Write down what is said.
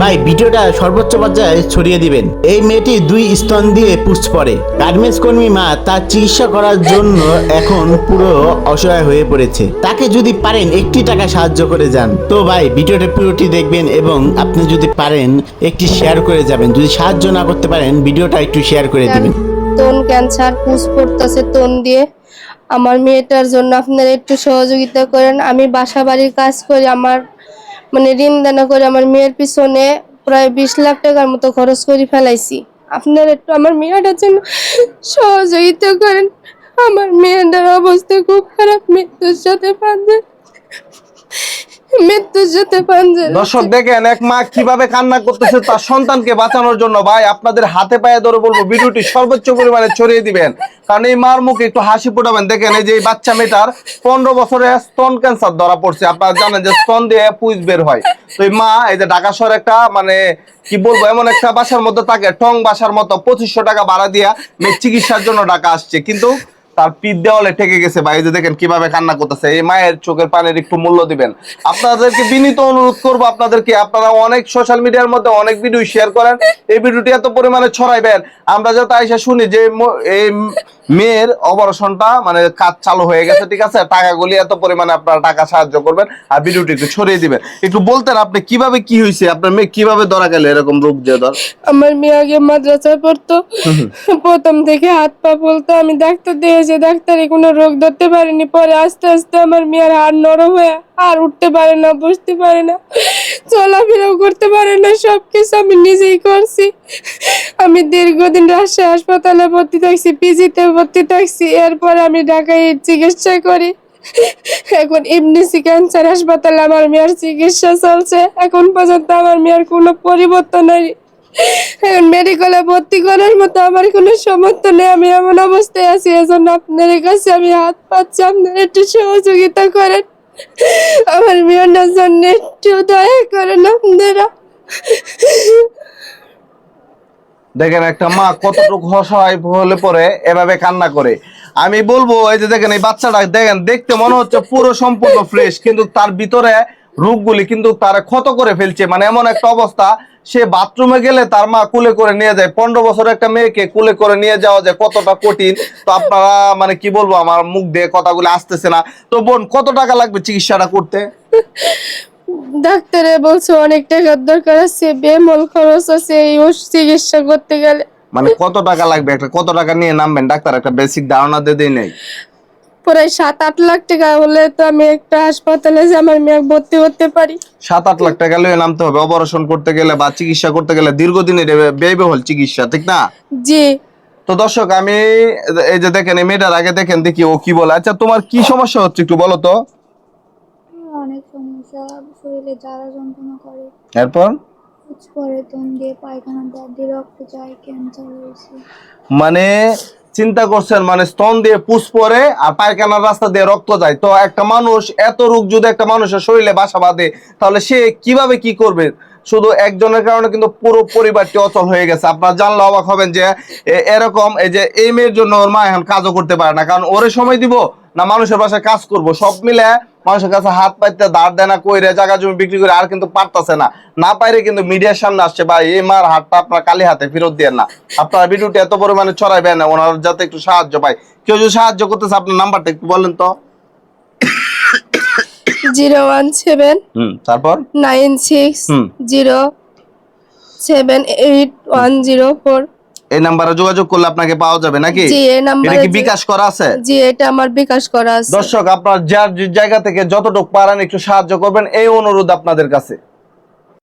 ভাই ভিডিওটা সর্বোচ্চ পর্যায়ে ছড়িয়ে দিবেন। এই মেয়েটি দুই স্তন দিয়ে পুষ পড়ে। গার্মেন্টস কর্মী মা তার চিকিৎসা করার জন্য এখন পুরো অসহায় হয়ে পড়েছে। তাকে যদি পারেন একটি টাকা সাহায্য করে যান। তো ভাই ভিডিওটা পুরোটি দেখবেন এবং আপনি যদি পারেন একটি শেয়ার করে যাবেন। যদি সাহায্য না করতে পারেন ভিডিওটা একটু শেয়ার করে দিবেন। তোন ক্যান্সার পুষ পড়তেছে তোন দিয়ে। আমার মেয়েটার জন্য আপনারা একটু সহযোগিতা করেন। আমি বাসা বাড়ির কাজ করি আমার মানে ঋণ দানা করে আমার মেয়ের পিছনে প্রায় বিশ লাখ টাকার মতো খরচ করে ফেলাইছি। আপনারা একটু আমার মেয়েটার জন্য সহযোগিতা করেন। আমার মেয়েটার অবস্থা খুব খারাপ মৃত্যুর সাথে মৃত্যুর পনেরো বছরে স্তন ক্যান্সার ধরা পড়ছে। জানেন যে স্তন দিয়ে বের হয়। তো এই মা, এই যে একটা মানে কি বলব, এমন একটা বাসার মধ্যে থাকে টং বাসার মতো পঁচিশশো টাকা ভাড়া দিয়া মেয়ে চিকিৎসার জন্য ঢাকা আসছে। কিন্তু তার পিঠ দেওয়ালে ঠেকে গেছে ভাই যে দেখেন কীভাবে কান্না করতেছে, এই মায়ের চোখের পানির একটু মূল্য দিবেন। আপনাদেরকে বিনীত অনুরোধ করব আপনাদেরকে, আপনারা অনেক সোশ্যাল মিডিয়ার মধ্যে অনেক ভিডিও শেয়ার করেন। এই ভিডিওটি এত পরিমাণে ছড়াইবেন, আমরা যাতে আইসা শুনি যে এই মেয়ের অপারেশনটা মানে কাজ চালু হয়ে গেছে ঠিক আছে? টাকাগুলি এত পরিমাণে আপনারা টাকা সাহায্য করবেন আর ভিডিওটি একটু ছড়িয়ে দিবেন। একটু বলতেন আপনি কীভাবে কি হয়েছে? আপনার মেয়ে কীভাবে ধরা গেল এরকম রোগ দিয়ে ধর? আমার মেয়ে আগে মাদ্রাসায় পড়তো। প্রথম থেকে হাত পা বলতো আমি ডাক্তার দিয়েছি ডাক্তারে কোনো রোগ ধরতে পারিনি। পরে আস্তে আস্তে আমার মেয়ের হাড় নরম হয়ে আর উঠতে পারে না বসতে পারে না। চলাফেরাও করতে পারে না সব কিছু আমি নিজেই করছি। আমি দীর্ঘদিন রাজশাহী হাসপাতালে ভর্তি থাকছি পিজিতে ভর্তি থাকছি, এরপর আমি ঢাকায় চিকিৎসা করি। এখন ইমনিসি ক্যান্সার হাসপাতালে আমার মেয়ের চিকিৎসা চলছে, এখন পর্যন্ত আমার মেয়ের কোনো পরিবর্তন হয়নি এখন মেডিকেলে ভর্তি করার মতো আমার কোনো সমর্থ নেই, আমি এমন অবস্থায় আছি, এজন্য আপনার কাছে আমি হাত পাচ্ছি আপনারা একটু সহযোগিতা করেন। আমার মেয়ের জন্য একটু দয়া করেন আপনারা দেখেন একটা মা কতটুকু অসহায় হলে পরে এভাবে কান্না করে। আমি বলব, এই যে দেখেন, এই বাচ্চাটা দেখেন, দেখতে মনে হচ্ছে পুরো সম্পূর্ণ ফ্রেশ কিন্তু তার ভিতরে রোগগুলি কিন্তু তারা ক্ষত করে ফেলছে। মানে এমন একটা অবস্থা সে বাথরুমে গেলে তার মা কুলে করে নিয়ে যায়। পনেরো বছরের একটা মেয়েকে কুলে করে নিয়ে যাওয়া যায় কতটা কঠিন? তো আপনারা মানে কি বলব আমার মুখ দিয়ে কথাগুলো আসতেছে না। তো বোন কত টাকা লাগবে চিকিৎসাটা করতে? ডাক্তারে বলছে অনেক টাকার দরকার আছে বেমল খরচ আছে এই চিকিৎসা করতে গেলে। মানে কত টাকা লাগবে? একটা কত টাকা নিয়ে নামবেন? ডাক্তার একটা বেসিক ধারণা দিয়ে দেয় নেই। প্রায় সাত আট লাখ টাকা হলে তো আমি একটা হাসপাতালে যে আমার মেয়ে ভর্তি করতে পারি। সাত আট লাখ টাকা লয়ে নামতে হবে। অপারেশন করতে গেলে বা চিকিৎসা করতে গেলে দীর্ঘদিনের ব্যয়বহুল চিকিৎসা ঠিক না? জি। তো দর্শক আমি এই যে দেখেন এই মেয়েটার আগে দেখেন দেখি ও কি বলে। আচ্ছা তোমার কি সমস্যা হচ্ছে একটু বলো তো? অনেক সমস্যা। শরীরে জ্বালা যন্ত্রণা করে। এরপর? কুচ করে দিয়ে পায়খানা দাঁত দিয়ে রক্ত যায় ক্যান্সার হয়েছে। মানে চিন্তা করছেন মানে স্তন দিয়ে পুষ পরে আর পায়খানার রাস্তা দিয়ে রক্ত যায়। তো একটা মানুষ এত রোগ যদি একটা মানুষের শরীরে বাসা বাঁধে, তাহলে সে কীভাবে কি করবে? শুধু একজনের কারণে কিন্তু পুরো পরিবারটি অচল হয়ে গেছে। আপনারা জানলে অবাক হবেন যে এরকম এই যে এই মেয়ের জন্য ওর মা এখন কাজও করতে পারে না। কারণ ওরে সময় দিব না মানুষের বাসায় কাজ করব। সব মিলে মানুষের কাছে হাত পাইতে দাঁড় দেনা কইরে জায়গা জমি বিক্রি করে আর কিন্তু পারতাছে না। না পাইরে কিন্তু মিডিয়ার সামনে আসছে ভাই এই মার হাতটা আপনার কালি হাতে ফেরত দিয়ে না। আপনারা ভিডিওটি এত পরিমাণে ছড়াইবেন না ওনার যাতে একটু সাহায্য পায়। কেউ যদি সাহায্য করতেছে আপনার নাম্বারটা একটু বলেন তো। জিরো ওয়ান সেভেন হুম তারপর? Nine six zero seven eight one zero four. এই নাম্বারে যোগাযোগ করলে আপনাকে পাওয়া যাবে নাকি? জি এই এটা নাম্বারে কি বিকাশ করা আছে? জি এটা আমার বিকাশ করা আছে। দর্শক আপনার যার জায়গা থেকে যতটুকু পারেন একটু সাহায্য করবেন এই অনুরোধ আপনাদের কাছে।